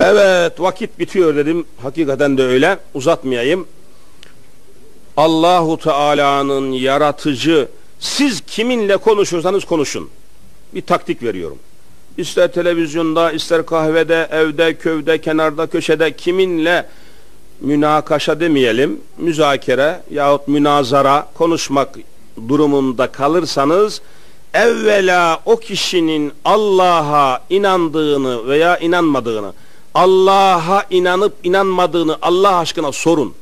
Evet vakit bitiyor dedim. Hakikaten de öyle. Uzatmayayım. Allahu Teala'nın yaratıcı siz kiminle konuşursanız konuşun. Bir taktik veriyorum. İster televizyonda, ister kahvede, evde, köyde, kenarda, köşede kiminle münakaşa demeyelim, müzakere yahut münazara konuşmak durumunda kalırsanız evvela o kişinin Allah'a inandığını veya inanmadığını Allah'a inanıp inanmadığını Allah aşkına sorun.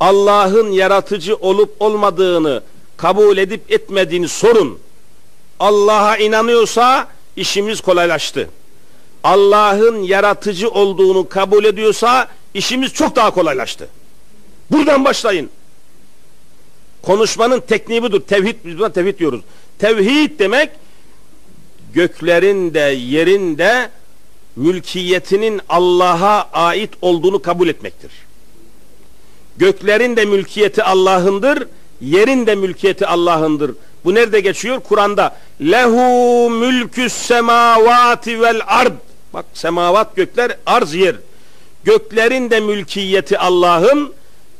Allah'ın yaratıcı olup olmadığını kabul edip etmediğini sorun. Allah'a inanıyorsa işimiz kolaylaştı. Allah'ın yaratıcı olduğunu kabul ediyorsa işimiz çok daha kolaylaştı. Buradan başlayın. Konuşmanın tekniği budur. Tevhid, biz buna tevhid diyoruz. Tevhid demek göklerin de yerin de mülkiyetinin Allah'a ait olduğunu kabul etmektir. Göklerin de mülkiyeti Allah'ındır, yerin de mülkiyeti Allah'ındır. Bu nerede geçiyor? Kur'an'da. Lehu mülkü semavati vel ard. Bak semavat gökler, arz yer. Göklerin de mülkiyeti Allah'ın,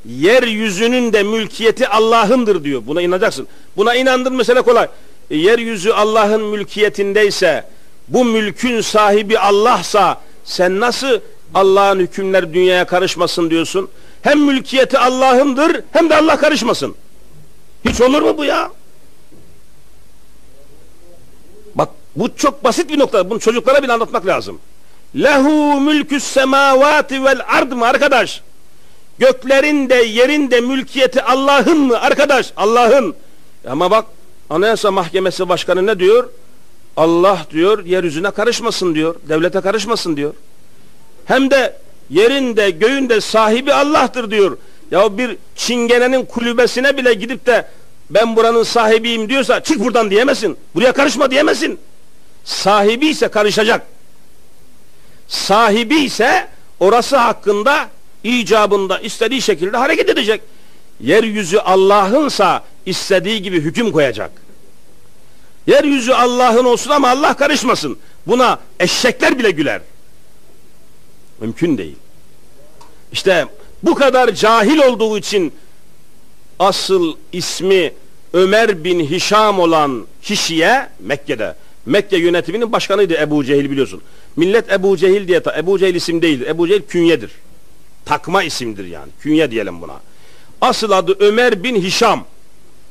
yeryüzünün de mülkiyeti Allah'ındır diyor. Buna inanacaksın. Buna inandın mesela kolay. E, yeryüzü Allah'ın mülkiyetindeyse, bu mülkün sahibi Allah'sa sen nasıl Allah'ın hükümleri dünyaya karışmasın diyorsun? Hem mülkiyeti Allah'ındır hem de Allah karışmasın. Hiç olur mu bu ya? Bak bu çok basit bir nokta. Bunu çocuklara bile anlatmak lazım. Lehu mülkü semavati vel ard mı arkadaş? Göklerin de yerin de mülkiyeti Allah'ın mı arkadaş? Allah'ın. Ama bak Anayasa Mahkemesi Başkanı ne diyor? Allah diyor yeryüzüne karışmasın diyor. Devlete karışmasın diyor. Hem de yerin de göğün de sahibi Allah'tır diyor. Ya bir çingenenin kulübesine bile gidip de ben buranın sahibiyim diyorsa çık buradan diyemezsin. Buraya karışma diyemezsin. Sahibi ise karışacak. Sahibi ise orası hakkında icabında istediği şekilde hareket edecek. Yeryüzü Allah'ınsa istediği gibi hüküm koyacak. Yeryüzü Allah'ın olsun ama Allah karışmasın. Buna eşekler bile güler. Mümkün değil. İşte bu kadar cahil olduğu için asıl ismi Ömer bin Hişam olan kişiye Mekke'de Mekke yönetiminin başkanıydı Ebu Cehil biliyorsun. Millet Ebu Cehil diye Ebu Cehil isim değildir. Ebu Cehil künyedir. Takma isimdir yani. Künye diyelim buna. Asıl adı Ömer bin Hişam.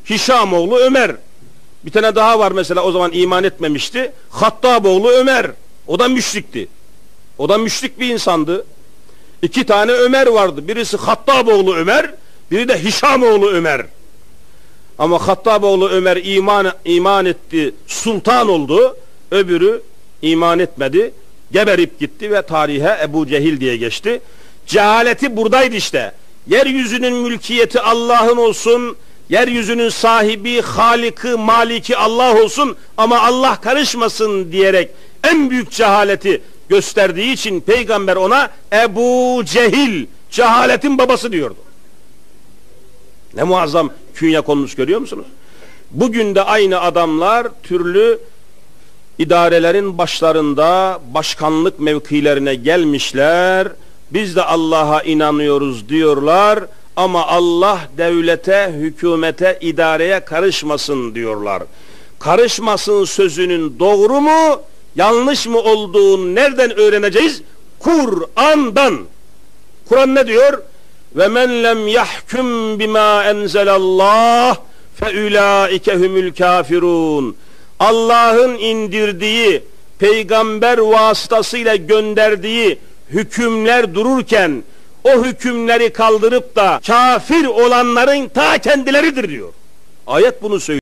Hişam oğlu Ömer. Bir tane daha var mesela o zaman iman etmemişti. Hattaboğlu Ömer. O da müşrikti. O da müşrik bir insandı. İki tane Ömer vardı. Birisi Hattaboğlu Ömer, biri de Hişamoğlu Ömer. Ama Hattaboğlu Ömer iman iman etti, sultan oldu. Öbürü iman etmedi, geberip gitti ve tarihe Ebu Cehil diye geçti. Cehaleti buradaydı işte. Yeryüzünün mülkiyeti Allah'ın olsun, yeryüzünün sahibi, haliki, maliki Allah olsun ama Allah karışmasın diyerek en büyük cehaleti gösterdiği için peygamber ona Ebu Cehil cehaletin babası diyordu. Ne muazzam künye konmuş görüyor musunuz? Bugün de aynı adamlar türlü idarelerin başlarında başkanlık mevkilerine gelmişler. Biz de Allah'a inanıyoruz diyorlar ama Allah devlete, hükümete, idareye karışmasın diyorlar. Karışmasın sözünün doğru mu, yanlış mı olduğunu nereden öğreneceğiz? Kur'an'dan. Kur'an ne diyor? Ve men lem yahkum bima enzelallah fe ulaike humul kafirun. Allah'ın indirdiği, peygamber vasıtasıyla gönderdiği hükümler dururken o hükümleri kaldırıp da kafir olanların ta kendileridir diyor. Ayet bunu söylüyor.